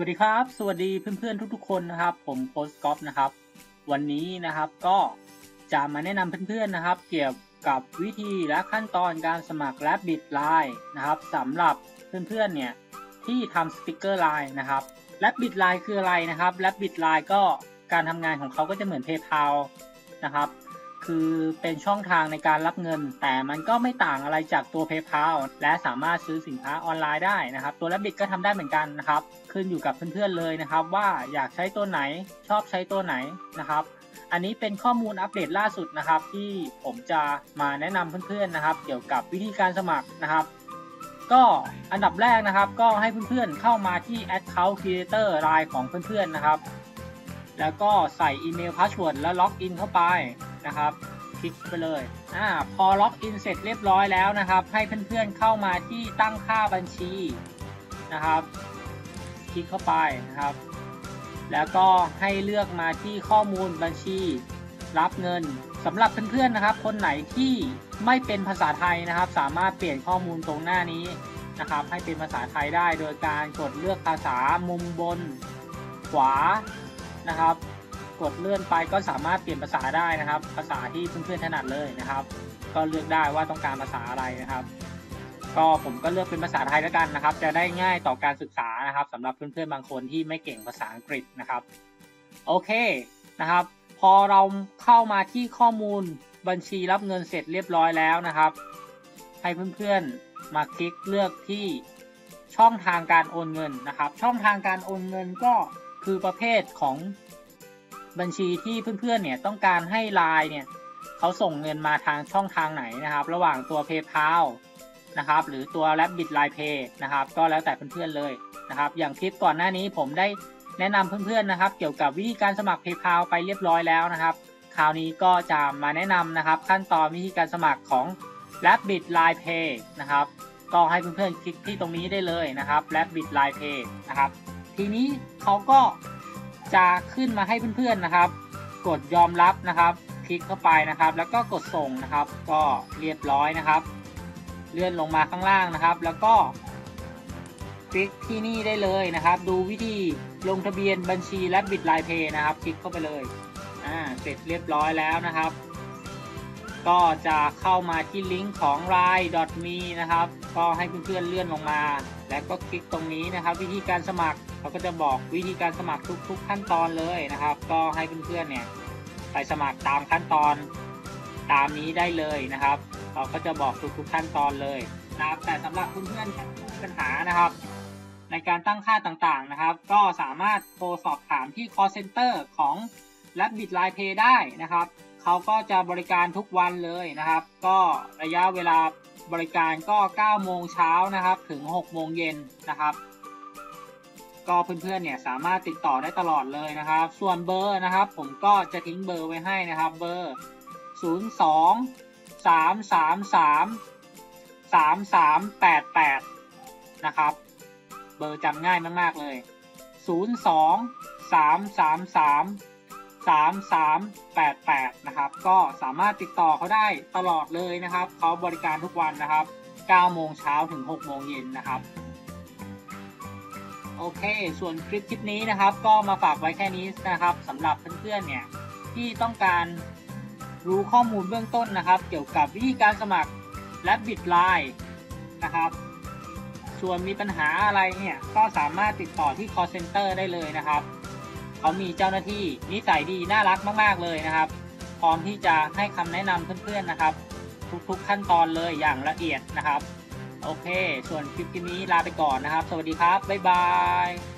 วัสดีครับ สวัสดีเพื่อนๆทุกๆคนนะครับ ผมโค้ชก๊อฟนะครับ วันนี้นะครับก็จะมาแนะนำเพื่อนๆนะครับ เกี่ยวกับวิธีและขั้นตอนการสมัครและบิดไลน์นะครับสำหรับเพื่อนๆเนี่ยที่ทำสติกเกอร์ไลน์นะครับและบิดไลน์คืออะไรนะครับและบิดไลน์ก็การทำงานของเขาก็จะเหมือน PayPal นะครับ คือเป็นช่องทางในการรับเงิน แต่มันก็ไม่ต่างอะไรจากตัว PayPal และสามารถซื้อสินค้าออนไลน์ได้นะครับ ตัว Rabbit ก็ทำได้เหมือนกันนะครับ ขึ้นอยู่กับเพื่อนๆเลยนะครับ ว่าอยากใช้ตัวไหนชอบใช้ตัวไหนนะครับอันนี้เป็นข้อมูลอัปเดตล่าสุดนะครับ ที่ผมจะมาแนะนำเพื่อนๆนะครับ เกี่ยวกับวิธีการสมัครนะครับ ก็อันดับแรกนะครับก็ให้เพื่อนๆเข้ามาที่ Account Creator รายของเพื่อนๆนะครับ แล้วก็ใส่อีเมลพาสเวิร์ดแล้วล็อกอินเข้าไป นะครับ คลิกไปเลยอ่าพอล็อกอินเสร็จเรียบร้อยแล้วนะครับ ให้เพื่อนๆเข้ามาที่ตั้งค่าบัญชีนะครับ คลิกเข้าไปนะครับ แล้วก็ให้เลือกมาที่ข้อมูลบัญชีรับเงินสำหรับเพื่อนๆนะครับ คนไหนที่ไม่เป็นภาษาไทยนะครับ สามารถเปลี่ยนข้อมูลตรงหน้านี้นะครับ ให้เป็นภาษาไทยได้โดยการกดเลือกภาษามุมบนขวานะครับ กดเลื่อนไปก็สามารถเปลี่ยนภาษาได้นะครับ ภาษาที่เพื่อนๆถนัดเลยนะครับ ก็เลือกได้ว่าต้องการภาษาอะไรนะครับ ก็ผมก็เลือกเป็นภาษาไทยแล้วกันนะครับ จะได้ง่ายต่อการศึกษานะครับสำหรับเพื่อนๆบางคนที่ไม่เก่งภาษาอังกฤษนะครับ โอเคนะครับ พอเราเข้ามาที่ข้อมูลบัญชีรับเงินเสร็จเรียบร้อยแล้วนะครับ ให้เพื่อนๆมาคลิกเลือกที่ช่องทางการโอนเงินนะครับ ช่องทางการโอนเงินก็คือประเภทของ บัญชีที่เพื่อนๆเนี่ยต้องการให้ไลน์เนี่ยเขาส่งเงินมาทางช่องทางไหนนะครับ ระหว่างตัว PayPal นะครับ หรือตัว Rabbit Line Pay นะครับ ก็แล้วแต่เพื่อนๆเลยนะครับ อย่างคลิปก่อนหน้านี้ผมได้แนะนำเพื่อนๆนะครับ เกี่ยวกับวิธีการสมัคร PayPal ไปเรียบร้อยแล้วนะครับ คราวนี้ก็จะมาแนะนำนะครับ ขั้นตอนวิธีการสมัครของ Rabbit Line Pay นะครับ ก็ให้เพื่อนๆคลิกที่ตรงนี้ได้เลยนะครับ Rabbit Line Pay นะครับ ทีนี้เขาก็ จะขึ้นมาให้เพื่อนๆนะครับ กดยอมรับนะครับ คลิกเข้าไปนะครับ แล้วก็กดส่งนะครับ ก็เรียบร้อยนะครับ เลื่อนลงมาข้างล่างนะครับ แล้วก็คลิกที่นี่ได้เลยนะครับ ดูวิธีลงทะเบียนบัญชีและบิดไลน์เพย์นะครับ คลิกเข้าไปเลยอ่าเสร็จเรียบร้อยแล้วนะครับ ก็จะเข้ามาที่ลิงก์ของ r i m e นะครับ ก็ให้เพื่อนๆเลื่อนลงมา แล้วก็คลิกตรงนี้นะครับ วิธีการสมัคร เขาก็จะบอกวิธีการสมัครทุก ๆ ขั้นตอนเลยนะครับ ก็ให้เพื่อนๆเนี่ยไปสมัครตามขั้นตอนตามนี้ได้เลยนะครับเขาก็จะบอกทุกๆขั้นตอนเลยนะครับแต่สำหรับเพื่อนๆที่มีปัญหานะครับ ในการตั้งค่าต่างๆนะครับ ก็สามารถโทรสอบถามที่ call center ของ Rabbit Line Pay ได้นะครับเขาก็จะบริการทุกวันเลยนะครับ ก็ระยะเวลาบริการก็ 9 โมงเช้านะครับ ถึง 6 โมงเย็นนะครับ ก็เพื่อนๆเนี่ยสามารถติดต่อได้ตลอดเลยนะครับ ส่วนเบอร์นะครับ ผมก็จะทิ้งเบอร์ไว้ให้นะครับ เบอร์ 02 333 3388 นะครับ เบอร์จำง่ายมากๆเลย 02 333 3388 นะครับ ก็สามารถติดต่อเขาได้ตลอดเลยนะครับ เขาบริการทุกวันนะครับ 9 โมงเช้าถึง 6 โมงเย็นนะครับ อเค ส่วนคลิปคลิปนี้นะครับ ก็มาฝากไว้แค่นี้นะครับสำหรับเพื่อนๆเนี่ยที่ต้องการรู้ข้อมูลเบื้องต้นนะครับ เกี่ยวกับวิธีการสมัครและบิดไลน์นะครับ ส่วนมีปัญหาอะไรเนี่ยก็สามารถติดต่อที่ call center ได้เลยนะครับเขามีเจ้าหน้าที่นิสัยดีน่ารักมาก ๆ เลยนะครับ พร้อมที่จะให้คำแนะนำเพื่อนๆนะครับ ทุกๆขั้นตอนเลยอย่างละเอียดนะครับ โอเค ส่วนคลิปนี้ลาไปก่อนนะครับ สวัสดีครับ บ๊ายบาย